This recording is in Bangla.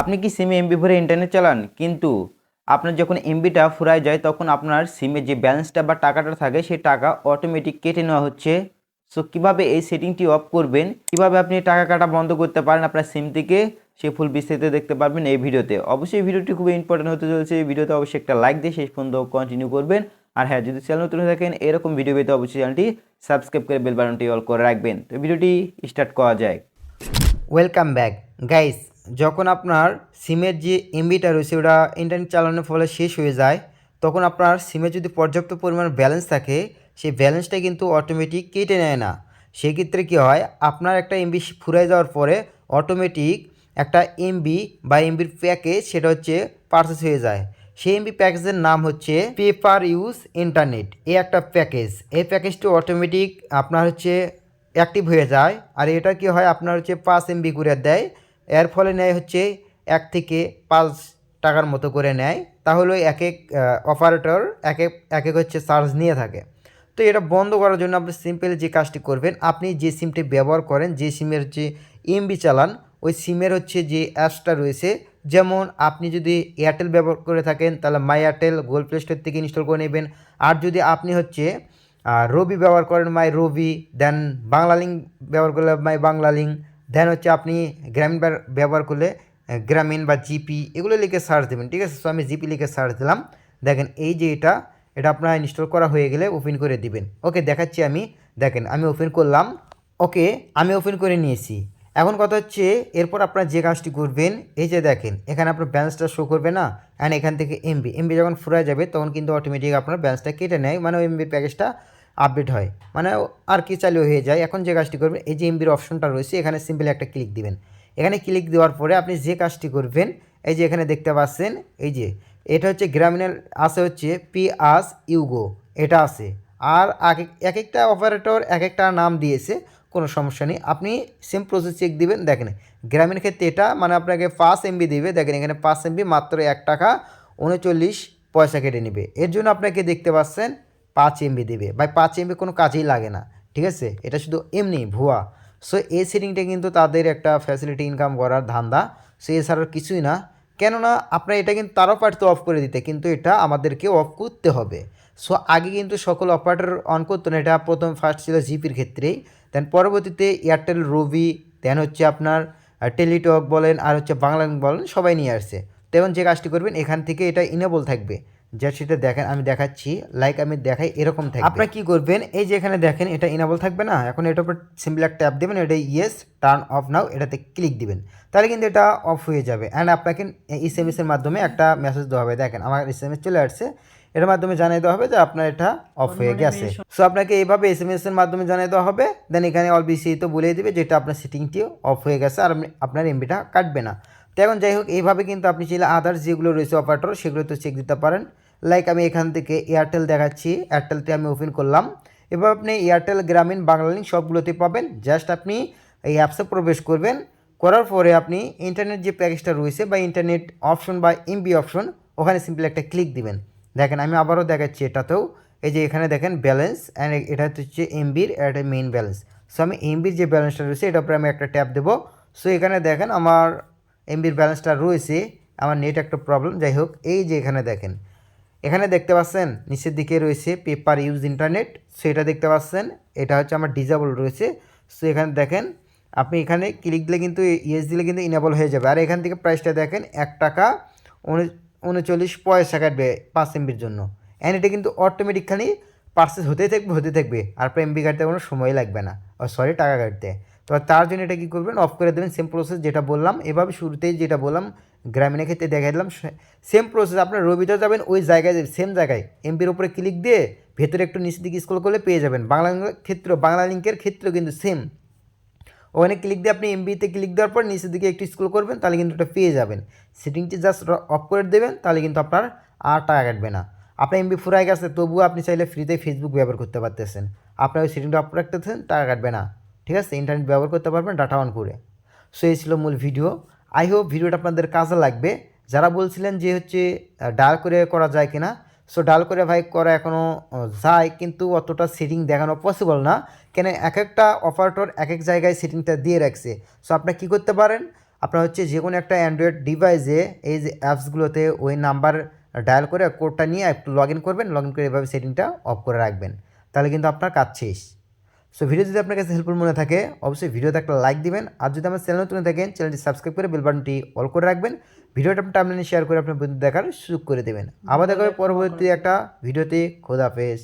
আপনি কি সিমে এমবি ভরে ইন্টারনেট চালান? কিন্তু আপনার যখন এমবিটা ফুরায় যায়, তখন আপনার সিমে যে ব্যালেন্সটা বা টাকাটা থাকে, সেই টাকা অটোমেটিক কেটে নেওয়া হচ্ছে। সো কীভাবে এই সেটিংটি অফ করবেন? কীভাবে আপনি টাকা কাটা বন্ধ করতে পারেন আপনার সিম থেকে? সে ফুল বিস্তারিত দেখতে পারবেন এই ভিডিওতে। অবশ্যই ভিডিওটি খুবই ইম্পর্টেন্ট হতে চলেছে। এই ভিডিওতে অবশ্যই একটা লাইক দিয়ে শেষ পর্যন্ত কন্টিনিউ করবেন। আর হ্যাঁ যদি চ্যানেল নতুন থাকেন, এরকম ভিডিও পেতে অবশ্যই চ্যানেলটি সাবস্ক্রাইব করে বেল বাটনটি অল করে রাখবেন। তো ভিডিওটি স্টার্ট করা যায়। ওয়েলকাম ব্যাক গাইস যখন আপনার সিমের যে এমবিটা রয়েছে, ওটা ইন্টারনেট চালানোর ফলে শেষ হয়ে যায়, তখন আপনার সিমে যদি পর্যাপ্ত পরিমাণ ব্যালেন্স থাকে, সেই ব্যালেন্সটা কিন্তু অটোমেটিক কেটে নেয় না। সেক্ষেত্রে কী হয়, আপনার একটা এমবি ফুরাই যাওয়ার পরে অটোমেটিক একটা এমবি বা এমবির প্যাকেজ সেটা হচ্ছে পারচেস হয়ে যায়। সেই এমবি প্যাকেজের নাম হচ্ছে পেপার ইউজ ইন্টারনেট এ একটা প্যাকেজ এই প্যাকেজটি অটোমেটিক আপনার হচ্ছে অ্যাক্টিভ হয়ে যায়। আর এটা কি হয়, আপনার হচ্ছে পাঁচ এমবি করে দেয়। এর ফলে নেয় হচ্ছে এক থেকে পাঁচ টাকার মতো করে নেয় তাহলে এক এক অপারেটর এক এক এক হচ্ছে চার্জ নিয়ে থাকে। তো এটা বন্ধ করার জন্য আপনি সিম্পল যে কাজটি করবেন, আপনি যে সিমটি ব্যবহার করেন, যে সিমের যে এমবি চালান, ওই সিমের হচ্ছে যে অ্যাপসটা রয়েছে। যেমন আপনি যদি এয়ারটেল ব্যবহার করে থাকেন, তাহলে My Airtel Google Play Store থেকে ইনস্টল করে নেবেন। আর যদি আপনি হচ্ছে রবি ব্যবহার করেন মাই রবি দেন বাংলা লিঙ্ক ব্যবহার করলে মাই বাংলা লিঙ্ক দেন হচ্ছে আপনি গ্রামীণ ব্যব- ব্যবহার করলে গ্রামীণ বা জিপি এগুলো লিখে সার্চ দেবেন, ঠিক আছে? সো আমি জিপি লিখে সার্চ দিলাম। দেখেন, এই যে এটা এটা আপনার ইনস্টল করা হয়ে গেলে ওপেন করে দিবেন। ওকে দেখাচ্ছি আমি। দেখেন, আমি ওপেন করলাম। ওকে আমি ওপেন করে নিয়েছি। এখন কথা হচ্ছে, এরপর আপনার যে কাজটি করবেন, এই যে দেখেন, এখানে আপনার ব্যালেন্সটা শো করবে না? অ্যান্ড এখান থেকে এমবি এমবি যখন ফুরায় যাবে, তখন কিন্তু অটোমেটিক আপনার ব্যালেন্সটা কেটে নেয়। মানে ওই এমবি প্যাকেজটা আপডেট হয়। মানে আর কি চালু হয়ে যায়। এখন যে কাজটি করবেন, এই যে এমবির অপশনটা রয়েছে, এখানে সিম্পলি একটা ক্লিক দিবেন। এখানে ক্লিক দেওয়ার পরে আপনি যে কাজটি করবেন, এই যে এখানে দেখতে পাচ্ছেন, এই যে, এটা হচ্ছে গ্রামীণের, আছে হচ্ছে পি আস ইউগো এটা আছে। আর এক একটা অপারেটর এক একটা নাম দিয়েছে, কোনো সমস্যা নেই। আপনি সেম প্রসেস চেক দিবেন, দেখেন, গ্রামীণ ক্ষেত্রে এটা মানে আপনাকে পাঁচ এমবি দিবে, দেখেন, এখানে পাঁচ এমবি মাত্র এক টাকা উনচল্লিশ পয়সা কেটে নেবে। এর জন্য আপনাকে দেখতে পাচ্ছেন পাঁচ এমবি দেবে। ভাই, পাঁচ এমবি কোনো কাজেই লাগে না, ঠিক আছে? এটা শুধু এমনি ভুয়া। সো এই সেটিংটা কিন্তু তাদের একটা ফ্যাসিলিটি ইনকাম করার ধান্দা। সো এছাড়া কিছুই না। কেননা, আপনার এটা কিন্তু তারাও পারতো অফ করে দিতে, কিন্তু এটা আমাদেরকে অফ করতে হবে। সো আগে কিন্তু সকল অপারেটর অন করতো না। এটা প্রথম ফার্স্ট ছিল জিপির ক্ষেত্রেই। দেন পরবর্তীতে এয়ারটেল রবি দেন হচ্ছে আপনার টেলিটক বলেন, আর হচ্ছে বাংলা বলেন, সবাই নিয়ে আসছে। তেমন যে কাজটি করবেন, এখান থেকে এটা ইনেবল থাকবে। যা সেটা দেখেন আমি দেখাচ্ছি লাইক আমি দেখাই এরকম থাকবে। আপনারা কি করবেন? এই যে এখানে দেখেন এটা ইনেবল থাকবে না? এখন এটার উপর সিম্পল একটা ট্যাপ দেবেন এটা ইয়েস টার্ন অফ নাও এটাতে ক্লিক দিবেন। তাহলে কিন্তু এটা অফ হয়ে যাবে। অ্যান্ড আপনাকে এস এম এর মাধ্যমে একটা মেসেজ দেওয়া হবে। দেখেন আমার এস এম এস চলে আসছে। এটার মাধ্যমে জানিয়ে দেওয়া হবে যে আপনার এটা অফ হয়ে গেছে। সো আপনাকে এইভাবে এস এম এস এর মাধ্যমে জানিয়ে দেওয়া হবে। দেন এখানে অল বিসি তো বলে দিবে যেটা আপনার সেটিংটিও অফ হয়ে গেছে আর আপনি- আপনার এমবিটা কাটবে না। তো এখন যাই হোক এইভাবে কিন্তু আপনি চাইলে আদার্স যেগুলো রয়েছে অপারেটর সেগুলো তো চেক দিতে পারেন। লাইক আমি এখান থেকে এয়ারটেল দেখাচ্ছি। এয়ারটেলতে আমি ওপেন করলাম। এবার আপনি এয়ারটেল গ্রামীণ বাংলা লিঙ্ক সবগুলোতে পাবেন। জাস্ট আপনি এই অ্যাপসে প্রবেশ করবেন। করার পরে আপনি ইন্টারনেট যে প্যাকেজটা রয়েছে বা ইন্টারনেট অপশন বা এমবি অপশন ওখানে সিম্পলি একটা ক্লিক দিবেন। দেখেন, আমি আবারও দেখাচ্ছি এটাতেও। এই যে এখানে দেখেন ব্যালেন্স অ্যান্ড এটা হচ্ছে এমবির এটা মেইন ব্যালেন্স সো আমি এমবির যে ব্যালেন্সটা রয়েছে, এটার উপরে আমি একটা ট্যাপ দেবো। সো এখানে দেখেন আমার এমবির ব্যালেন্সটা রয়েছে। আমার নেট একটা প্রবলেম যাই হোক, এই যে এখানে দেখেন। এখানে দেখতে পাচ্ছেন, নিচের দিকে রয়েছে পেপার ইউজ ইন্টারনেট সো এটা দেখতে পাচ্ছেন, এটা হচ্ছে আমার ডিজেবল রয়েছে সো এখানে দেখেন, আপনি এখানে ক্লিক দিলে কিন্তু ইয়েস দিলে কিন্তু ইনেবল হয়ে যাবে। আর এখান থেকে প্রাইসটা দেখেন, এক টাকা উন- উনচল্লিশ পয়সা কাটবে পাঁচ এমবির জন্য। অ্যান্ড এটা কিন্তু অটোমেটিকখানি পার্সেস হতেই থাকবে হতে থাকবে। আর এমবি কাটতে কোনো সময় লাগবে না। সরি টাকা কাটতে। তো তার জন্য এটা কী করবেন অফ করে দেবেন সেম প্রসেস যেটা বললাম। এভাবে শুরুতেই যেটা বললাম গ্রামীণের ক্ষেত্রে দেখা দিলাম সেম প্রসেস আপনার রবিতে যাবেন, ওই জায়গায় সেম জায়গায় এমপির উপরে ক্লিক দিয়ে ভেতরে একটু নিচের দিকে স্ক্রল করলে পেয়ে যাবেন। বাংলা ক্ষেত্র, বাংলা লিঙ্কের ক্ষেত্রেও কিন্তু সেম ওখানে ক্লিক দিয়ে আপনি এমবিতে ক্লিক দেওয়ার পর নিচের দিকে একটু স্ক্রল করবেন, তাহলে কিন্তু ওটা পেয়ে যাবেন। সেটিংটি জাস্ট অফ করে দেবেন, তাহলে কিন্তু আপনার আর টাকা কাটবে না। আপনার এমবি ফুরাই গেছে, তবুও আপনি চাইলে ফ্রিতে ফেসবুক ব্যবহার করতে পারতেছেন। আপনার ওই সেটিংটা অফ রাখতেছেন টাকা কাটবে না। ঠিক আছে ইন্টারনেট ব্যবহার করতে পারবেন ডাটা অন করে। সো এই ছিল মূল ভিডিও আই হোপ ভিডিওটা আপনাদের কাজে লাগবে। যারা বলছিলেন যে হচ্ছে ডাল করে করা যায় কিনা সো ডাল করে ভাই করা এখনও যায়, কিন্তু অতটা সেটিং দেখানো পসিবল না। কেন এক একটা অপারেটর এক এক জায়গায় সেটিংটা দিয়ে রাখছে। সো আপনারা কী করতে পারেন? আপনার হচ্ছে যে কোনো একটা অ্যান্ড্রয়েড ডিভাইসে এই যে অ্যাপসগুলোতে ওই নাম্বার ডায়াল করে কোডটা নিয়ে একটু লগ ইন করবেন। লগ ইন করে এভাবে সেটিংটা অফ করে রাখবেন। তাহলে কিন্তু আপনার কাজ শেষ। সো ভিডিও যদি আপনার কাছে হেল্পফুল মনে থাকে অবশ্যই ভিডিওতে একটা লাইক দিবেন। আর যদি আমার চ্যানেল নতুন থাকেন চ্যানেলটি সাবস্ক্রাইব করে বেল বাটনটি অল করে রাখবেন। ভিডিওটা আপনি টাইমলাইনে শেয়ার করে আপনার বন্ধু দেখার সুযোগ করে দেবেন। আবার দেখা হবে পরবর্তী একটা ভিডিওতে খোদাফেজ